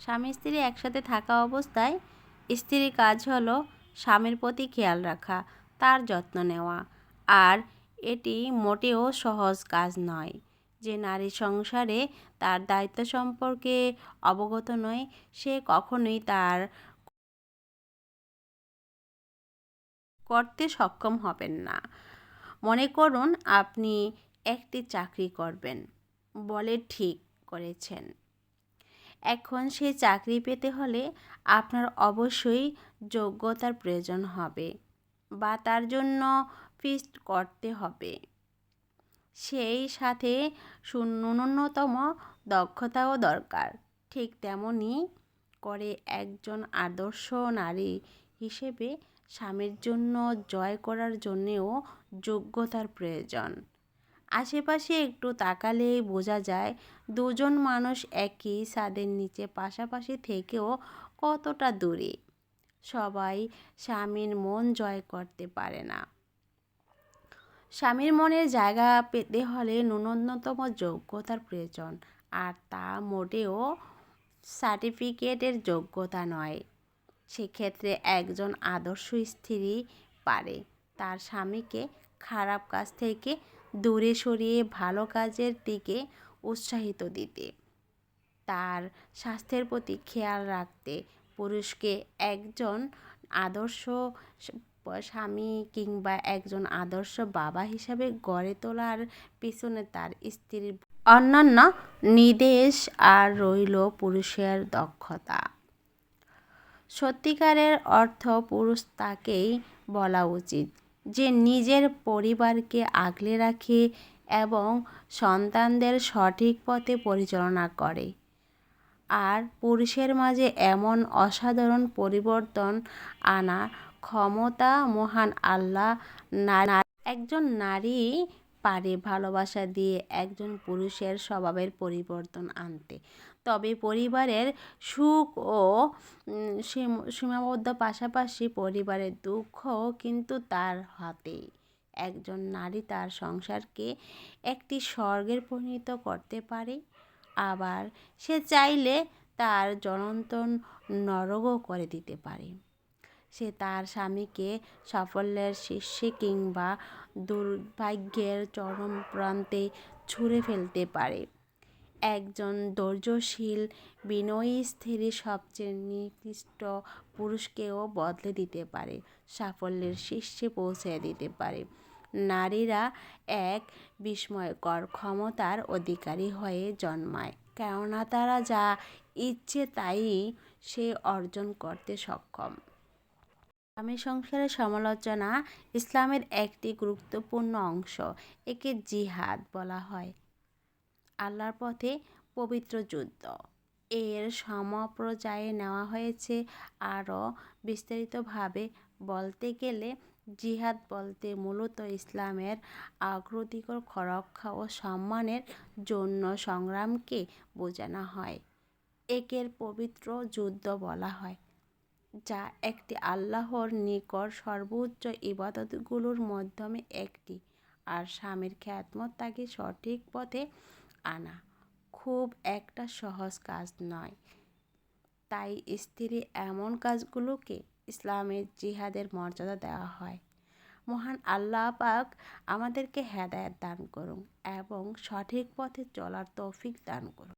স্বামী স্ত্রী একসাথে থাকা অবস্থায় স্ত্রীর কাজ হলো স্বামীর প্রতি খেয়াল রাখা, তার যত্ন নেওয়া। আর এটি মোটেও সহজ কাজ নয় যে নারী সংসারে তার দায়িত্ব সম্পর্কে অবগত নয়, সে কখনোই তার করতে সক্ষম হবেন না। মনে করুন, আপনি একটি চাকরি করবেন, বলে ঠিক করেছেন। এখন সে চাকরি পেতে হলে আপনার অবশ্যই যোগ্যতার প্রয়োজন হবে বা তার জন্য ফিস্ট করতে হবে। সেই সাথে ন্যূনতম দক্ষতাও দরকার। ঠিক তেমনই করে একজন আদর্শ নারী হিসেবে স্বামীর জন্য জয় করার জন্যেও যোগ্যতার প্রয়োজন। আশেপাশে একটু তাকালেই বোঝা যায় দুজন মানুষ একই ছাদের নিচে পাশাপাশি থেকেও কতটা দূরে। সবাই স্বামীর মন জয় করতে পারে না। স্বামীর মনের জায়গা পেতে হলে ন্যূনতম যোগ্যতার প্রয়োজন, আর তা মোটেও সার্টিফিকেটের যোগ্যতা নয়। সেক্ষেত্রে একজন আদর্শ স্ত্রী পারে, তার স্বামীকে খারাপ কাজ থেকে দূরে সরিয়ে ভালো কাজের দিকে উৎসাহিত দিতে। তার স্বাস্থ্যের প্রতি খেয়াল রাখতে পুরুষকে একজন আদর্শ স্বামী কিংবা একজন আদর্শ বাবা হিসাবে গড়ে তোলার পিছনে তার স্ত্রীর অন্যান্য নির্দেশ আর রইল পুরুষের দক্ষতা। সত্যিকারের অর্থ পুরুষ তাকেই বলা উচিত যে নিজের পরিবারকে আগলে রাখে এবং সন্তানদের সঠিক পথে পরিচালনা করে। আর পুরুষের মাঝে এমন অসাধারণ পরিবর্তন আনা ক্ষমতা মহান আল্লাহ না একজন নারী পারে ভালোবাসা দিয়ে একজন পুরুষের স্বভাবের পরিবর্তন আনতে। তবে পরিবারের সুখ ও সীমাবদ্ধ পাশাপাশি পরিবারের দুঃখও কিন্তু তার হাতেই একজন নারী তার সংসারকে একটি স্বর্গের পরিণত করতে পারে, আবার সে চাইলে তার জনন্তন নরকও করে দিতে পারে। সে তার স্বামীকে সাফল্যের শীর্ষে কিংবা দুর্ভাগ্যের চরম প্রান্তে ছুঁড়ে ফেলতে পারে। একজন ধৈর্যশীল, বিনয়ী স্ত্রী সবচেয়ে নিকৃষ্ট পুরুষকেও বদলে দিতে পারে, সাফল্যের শীর্ষে পৌঁছে দিতে পারে। নারীরা এক বিস্ময়কর ক্ষমতার অধিকারী হয়ে জন্মায়, কেননা তারা যা ইচ্ছে তাই সে অর্জন করতে সক্ষম। স্বামী সংসারের সমালোচনা ইসলামের একটি গুরুত্বপূর্ণ অংশ, একে জিহাদ বলা হয়। আল্লাহর পথে পবিত্র যুদ্ধ। এর সমপ্রচারে নেওয়া হয়েছে আরও বিস্তারিতভাবে বলতে গেলে, জিহাদ বলতে মূলত ইসলামের অগ্রাধিকার খরক্ষা ও সম্মানের জন্য সংগ্রামকে বোঝানো হয়। একের পবিত্র যুদ্ধ বলা হয়। যা একটি আল্লাহর নিকট সর্বোচ্চ ইবাদতগুলোর মাধ্যমে একটি, আর স্বামীর খ্যাতমত তাকে সঠিক পথে আনা খুব একটা সহজ কাজ নয়। তাই স্ত্রী এমন কাজগুলোকে ইসলামের জিহাদের মর্যাদা দেওয়া হয়। মহান আল্লাহ পাক আমাদেরকে হেদায়ত দান করুন এবং সঠিক পথে চলার তৌফিক দান করুন।